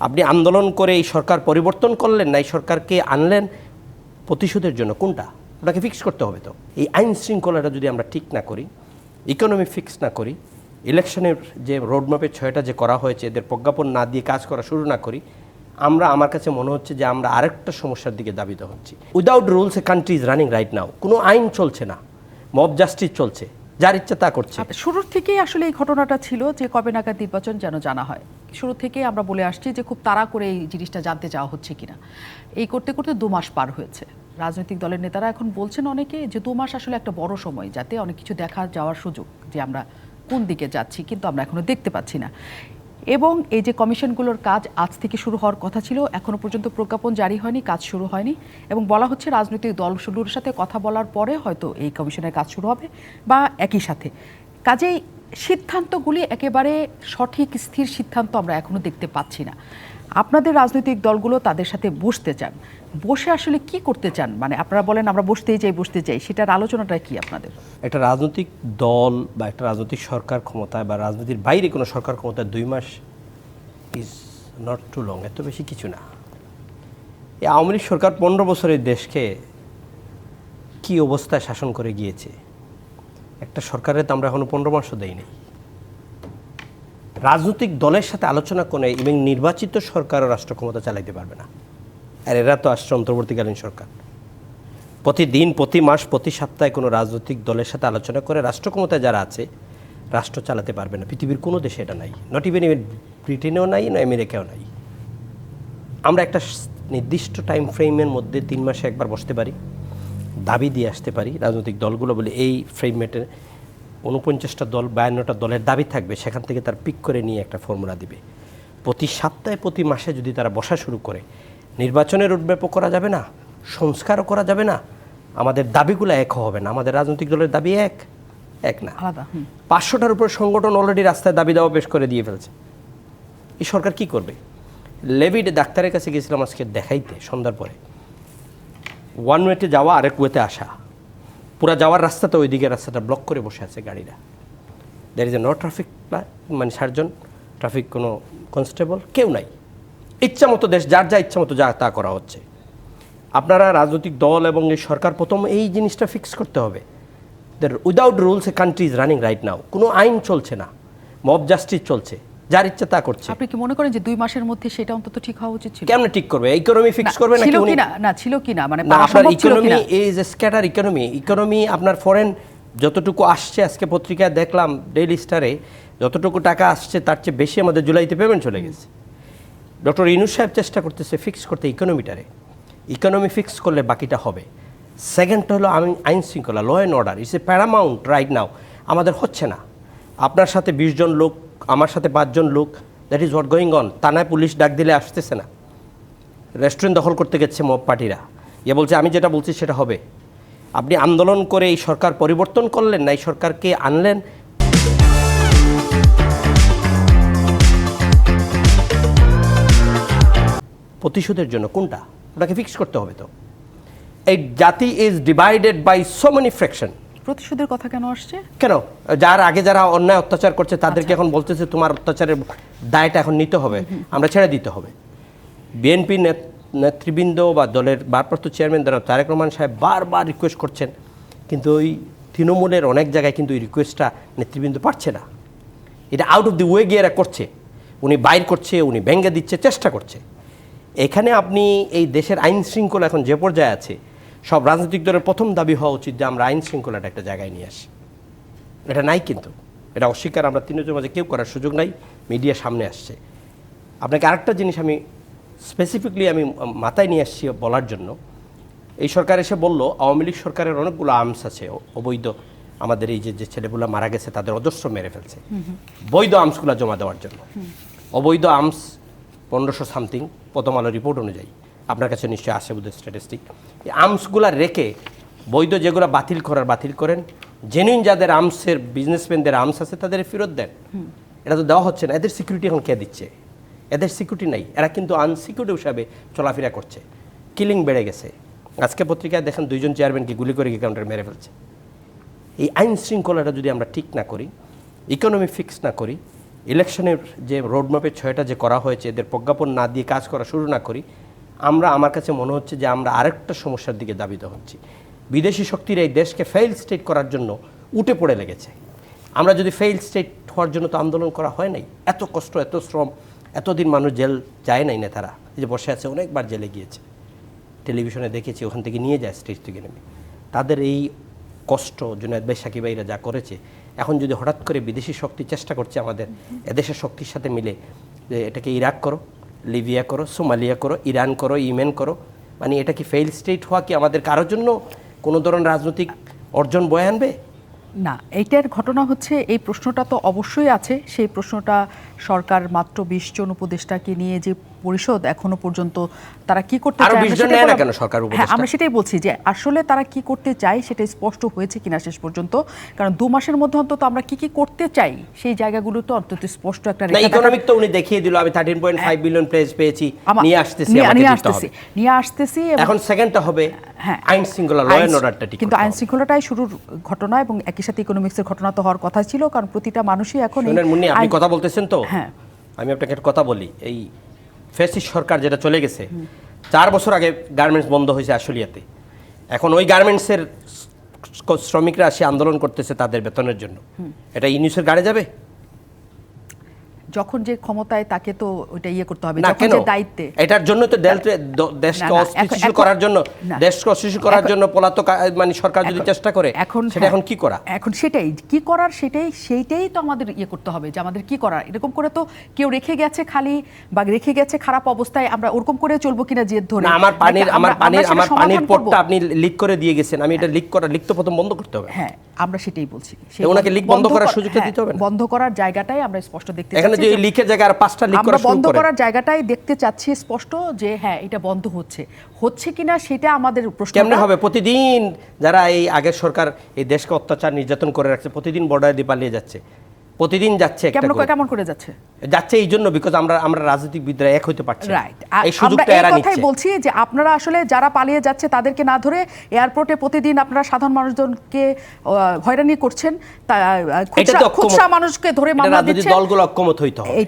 আপনি আন্দোলন করে এই সরকার পরিবর্তন করলেন না এই সরকারকে আনলেন প্রতিশোধের জন্য? কোনটা? ওটাকে ফিক্স করতে হবে তো। এই আইন শৃঙ্খলাটা যদি আমরা ঠিক না করি ইকোনমি ফিক্স না করি ইলেকশনের যে রোডম্যাপের ছয়টা যে করা হয়েছে এদের প্রজ্ঞাপন না দিয়ে কাজ করা শুরু না করি আমরা আমার কাছে মনে হচ্ছে যে আমরা আরেকটা সমস্যার দিকে দাবিত হচ্ছি। Without rules a country is running right now কোনো আইন চলছে না। মব জাস্টিস চলছে। যার ইচ্ছা তা করছে। আচ্ছা, শুরুর থেকেই আসলে এই ঘটনাটা ছিল যে কবে নাগাদ নির্বাচন যেন জানা হয়। শুরু থেকেই আমরা বলে আসছি যে খুব তাড়া করে এই জিনিসটা জানতে চাওয়া হচ্ছে কিনা। এই করতে করতে দু মাস পার হয়েছে। রাজনৈতিক দলের নেতারা এখন বলছেন অনেকে যে দু মাস আসলে একটা বড় সময় যাতে অনেক কিছু দেখা যাওয়ার সুযোগ যে আমরা কোন দিকে যাচ্ছি কিন্তু আমরা এখনও দেখতে পাচ্ছি না। এবং এই যে কমিশনগুলোর কাজ আজ থেকে শুরু হওয়ার কথা ছিল, এখনও পর্যন্ত প্রজ্ঞাপন জারি হয়নি, কাজ শুরু হয়নি এবং বলা হচ্ছে রাজনৈতিক দলগুলোর সাথে কথা বলার পরে হয়তো এই কমিশনের কাজ শুরু হবে বা একই সাথে। কাজেই সিদ্ধান্তগুলি একেবারে সঠিক, স্থির সিদ্ধান্ত আমরা এখনও দেখতে পাচ্ছি না। আপনাদের রাজনৈতিক দলগুলো তাদের সাথে বসতে চান। বসে আসলে কি করতে চান? মানে আপনারা বলেন, আমরা বসতেই চাই, বসতে চাই। সেটার আলোচনাটা কি আপনাদের? একটা রাজনৈতিক দল বা একটা রাজনৈতিক সরকার ক্ষমতায় বা রাজনীতির বাইরে কোনো সরকার ক্ষমতায় দুই মাস ইজ নট টু লং এত বেশি কিছু না। এই আওয়ামী লীগ সরকার পনেরো বছরের দেশকে কি অবস্থায় শাসন করে গিয়েছে? একটা সরকারের তো আমরা এখনও পনেরো মাসও দেইনি। রাজনৈতিক দলের সাথে আলোচনা করে এবং নির্বাচিত সরকারও রাষ্ট্র ক্ষমতা চালাইতে পারবে না। আর এরা তো আসছে অন্তর্বর্তীকালীন সরকার। প্রতিদিন, প্রতি মাস, প্রতি সপ্তাহে কোনো রাজনৈতিক দলের সাথে আলোচনা করে রাষ্ট্র ক্ষমতায় যারা আছে, রাষ্ট্র চালাতে পারবে না। পৃথিবীর কোনো দেশে এটা নাই। নট ইভেন ইভেন ব্রিটেনেও নাই, না আমেরিকাও নাই। আমরা একটা নির্দিষ্ট টাইম ফ্রেমের মধ্যে তিন মাসে একবার বসতে পারি। দাবি দিয়ে আসতে পারি রাজনৈতিক দলগুলো বলে এই ফ্রেমেটে উনপঞ্চাশটা দল বায়ান্নটা দলের দাবি থাকবে সেখান থেকে তার পিক করে নিয়ে একটা ফর্মুলা দিবে। প্রতি সপ্তাহে প্রতি মাসে যদি তারা বসা শুরু করে নির্বাচনের রোডম্যাপও করা যাবে না সংস্কারও করা যাবে না আমাদের দাবিগুলো এক হবে না আমাদের রাজনৈতিক দলের দাবি এক এক না। পাঁচশোটার উপর সংগঠন অলরেডি রাস্তায় দাবি দেওয়া পেশ করে দিয়ে ফেলছে। এই সরকার কি করবে? লেভিড ডাক্তারের কাছে গেছিলাম আজকে দেখাইতে সন্ধ্যার পরে। ওয়ান ওয়েতে যাওয়া, আরেক ওয়েতে আসা। পুরা যাওয়ার রাস্তাতে ওই দিকের রাস্তাটা ব্লক করে বসে আছে গাড়িরা। There is a no traffic মানে সার্জন ট্রাফিক কোনো কনস্টেবল কেউ নাই। ইচ্ছা মতো দেশ, যার যা ইচ্ছা মতো যা তা করা হচ্ছে। আপনারা রাজনৈতিক দল এবং এই সরকার প্রথম এই জিনিসটা ফিক্স করতে হবে। Without rules a country is running right now কোনো আইন চলছে না। মব জাস্টিস চলছে। যার ইচ্ছা তা করছে। আপনি কি মনে করেন যে দুই মাসের মধ্যে সেটা অন্তত ঠিক হওয়া উচিত ছিল? কেমন ঠিক করবে? ইকোনমি ফিক্স করবে নাকি উনি না ছিল কিনা? মানে না পাওয়া আপনার ইকোনমি কিনা? ইজ স্ক্যাটার ইকোনমি ইকোনমি আপনার ফরেন যতটুকু আসছে আজকে পত্রিকায় দেখলাম ডেইলি স্টারে যতটুকু টাকা আসছে তার চেয়ে বেশি আমাদের জুলাইতে পেমেন্ট চলে গেছে। ডক্টর ইনু সাহেব চেষ্টা করতেছে ফিক্স করতে ইকোনমিটারে ইকোনমি ফিক্স করলে বাকিটা হবে। সেকেন্ডটা হলো আমি আইন শৃঙ্খলা law and order it's a paramount right now আমাদের হচ্ছে না। আপনার সাথে বিশ জন লোক আমার সাথে পাঁচজন লোক that is what going on থানায় পুলিশ ডাক দিলে আসতেছে না। রেস্টুরেন্ট দখল করতে গেছে মব পার্টিরা। ইয়ে বলছে, আমি যেটা বলছি সেটা হবে। আপনি আন্দোলন করে এই সরকার পরিবর্তন করলেন না, এই সরকারকে আনলেন? প্রতিশোধের জন্য কোনটা? ওটাকে ফিক্স করতে হবে তো। এই জাতি is divided by so many fraction প্রতিশোধের কথা কেন আসছে? কেন? যার আগে যারা অন্যায় অত্যাচার করছে তাদেরকে এখন বলতেছে তোমার অত্যাচারের দায়টা এখন নিতে হবে আমরা ছেড়ে দিতে হবে। বিএনপি নেতৃবৃন্দ বা দলের ভারপ্রাপ্ত চেয়ারম্যান যারা তারেক রহমান সাহেব বারবার রিকোয়েস্ট করছেন কিন্তু ওই তৃণমূলের অনেক জায়গায় কিন্তু ওই রিকোয়েস্টটা নেতৃবৃন্দ পারছে না। এটা আউট অফ দি ওয়ে গিয়ে এরা করছে। উনি বাইর করছে উনি ব্যঙ্গে দিচ্ছে চেষ্টা করছে। এখানে আপনি এই দেশের আইন শৃঙ্খলা এখন যে পর্যায়ে আছে সব রাজনৈতিক দলের প্রথম দাবি হওয়া উচিত যে আমরা আইন শৃঙ্খলাটা একটা জায়গায় নিয়ে আসি। এটা নাই কিন্তু। এটা অস্বীকার আমরা তিনজনের মাঝে কেউ করার সুযোগ নাই মিডিয়া সামনে আসছে। আপনাকে আরেকটা জিনিস আমি স্পেসিফিকলি আমি মাথায় নিয়ে আসছি বলার জন্য। এই সরকার এসে বলল আওয়ামী লীগ সরকারের অনেকগুলো আর্মস আছে অবৈধ। আমাদের এই যে যে ছেলেগুলো মারা গেছে তাদের অজস্র মেরে ফেলছে। বৈধ আর্মসগুলো জমা দেওয়ার জন্য। অবৈধ আর্মস পনেরোশো সামথিং প্রথম আলো রিপোর্ট অনুযায়ী। আপনার কাছে নিশ্চয়ই আসে বুধ স্ট্যাটিস্টিক এই আর্মসগুলো রেখে বৈধ যেগুলো বাতিল করার বাতিল করেন জেনুইন যাদের আর্মসের বিজনেসম্যানদের আর্মস আছে তাদের ফেরত দেন। এটা তো দেওয়া হচ্ছে না। এদের সিকিউরিটি এখন কে দিচ্ছে? এদের সিকিউরিটি নাই। এরা কিন্তু আনসিকিউরিটি হিসাবে চলাফেরা করছে। কিলিং বেড়ে গেছে। আজকে পত্রিকায় দেখেন দুইজন চেয়ারম্যানকে গুলি করে কাউন্টার মেরে ফেলছে। এই আইন শৃঙ্খলাটা যদি আমরা ঠিক না করি ইকোনমি ফিক্স না করি ইলেকশনের যে রোডম্যাপের ছয়টা যে করা হয়েছে এদের প্রজ্ঞাপন না দিয়ে কাজ করা শুরু না করি আমরা, আমার কাছে মনে হচ্ছে যে আমরা আরেকটা সমস্যার দিকে দাবিত হচ্ছি। বিদেশি শক্তির এই দেশকে ফেইল স্টেট করার জন্য উঠে পড়ে লেগেছে। আমরা যদি ফেইল স্টেট হওয়ার জন্য তো আন্দোলন করা হয় নাই, এত কষ্ট, এত শ্রম, এতদিন মানুষ জেল যায় নাই নেতারা। যে বসে আছে, অনেকবার জেলে গিয়েছে। টেলিভিশনে দেখেছি, ওখান থেকে নিয়ে যায় স্টেজ থেকে নেমে। তাদের এই কষ্ট, জুনায়দ ভাই, সাকিব ভাইরা যা করেছে, এখন যদি হঠাৎ করে বিদেশি শক্তি চেষ্টা করছে আমাদের, এদেশের শক্তির সাথে মিলে, যে এটাকে ইরাক করো লিবিয়া করো, সোমালিয়া করো, ইরান করো ইমেন করো। মানে এটা কি ফেইল স্টেট হওয়া কি আমাদের কারোর জন্য কোনো ধরনের রাজনৈতিক অর্জন বয়ে আনবে? না এইটার ঘটনা হচ্ছে এই প্রশ্নটা তো অবশ্যই আছে। সেই প্রশ্নটা সরকার মাত্র বিশ জন উপদেষ্টাকে নিয়ে যে পরিষদ এখনও পর্যন্ত তারা কি করতে চায় 20 আমরা সেটাই না কেন সরকার হ্যাঁ আমরা সেটাই বলছি যে আসলে তারা কি করতে চায় সেটা স্পষ্ট হয়েছে কিনা শেষ পর্যন্ত। কারণ দু মাসের মধ্যে অন্তত আমরা কি কি করতে চাই সেই জায়গাগুলো তো অন্তত স্পষ্ট একটা ইকোনমিক তো উনি দেখিয়ে দিল আমি thirteen point five billion place পেয়েছি নিয়ে আসতেছি নিয়ে- আসতেছি নিয়ে আসতেছি এখন সেকেন্ডটা হবে। আইন শৃঙ্খলা ল অ্যান্ড অর্ডারটা ঠিক কিন্তু আইন। শৃঙ্খলাটাই শুরুর ঘটনা এবং একই সাথে ইকোনমিক্সের ঘটনা তো হওয়ার কথা ছিল কারণ প্রতিটা মানুষই এখন মুন্নি আপনি কথা বলতেছেন তো? হ্যাঁ। আমি আপনাকে একটা কথা বলি এই ফেসিস সরকার যেটা চলে গেছে চার বছর আগে গার্মেন্টস বন্ধ হয়েছে আশুলিয়াতে। এখন ওই গার্মেন্টসের শ্রমিকরা সে আন্দোলন করতেছে তাদের বেতনের জন্য। এটা ইউনিসের গাড়ি যাবে? যখন যে ক্ষমতায় তাকে তো ওইটা ইয়ে করতে হবে যখন যে দায়িত্বে। এটার জন্য তো দেশকে অস্থিতিশীল করার জন্য দেশকে অস্থিতিশীল করার জন্য পলাতক মানে সরকার যদি চেষ্টা করে এখন সেটা হ্যাঁ, এখন কি করা? এখন সেটাই কি করার সেটাই সেইটাই তো আমাদের ইয়ে করতে হবে যে আমাদের কি করার। এরকম করে তো কেউ রেখে গেছে খালি বা রেখে গেছে খারাপ অবস্থায় আমরা ওরকম করে চলবো কিনা জেদ ধরে। না আমার পানির আমার পানির আমরা পানির? পটটা আপনি লিক করে দিয়ে গেছেন আমি এটা লিক করা লিক তো প্রথম বন্ধ করতে হবে। হ্যাঁ। আমরা সেটাই বলছি। ওনাকে লিক বন্ধ করার কর- সুযোগটা হ্যাঁ, দিতে হবে বন্ধ করার জায়গাটাই আমরা স্পষ্ট দেখতে এখানে যে লিখে লিকের জায়গায় আর পাঁচটা লিক করা বন্ধ করার জায়গাটাই দেখতে চাচ্ছি স্পষ্ট যে হ্যাঁ এটা বন্ধ হচ্ছে। হচ্ছে কিনা সেটা আমাদের প্রশ্ন কেমনে হবে? প্রতিদিন যারা এই আগের সরকার এই দেশকে অত্যাচার নির্যাতন করে রাখছে প্রতিদিন বর্ডার দিয়ে পালিয়ে যাচ্ছে। প্রতিদিন যাচ্ছে একটা কেমন করে। কেমন করে যাচ্ছে? যাচ্ছে এই জন্য বিকজ আমরা আমরা রাজনীতিবিদরা এক হইতে পারছি রাইট এই সুযোগটা এরা কথাই নিচ্ছে। বলছি যে আপনারা আসলে যারা পালিয়ে যাচ্ছে তাদেরকে না ধরে এয়ারপোর্টে প্রতিদিন আপনারা সাধারণ মানুষজনকে হয়রানি করছেন খুচরা মানুষকে ধরে মামলা রাজনৈতিক দিচ্ছেন। দলগুলো অক্ষমত হইতে হবে।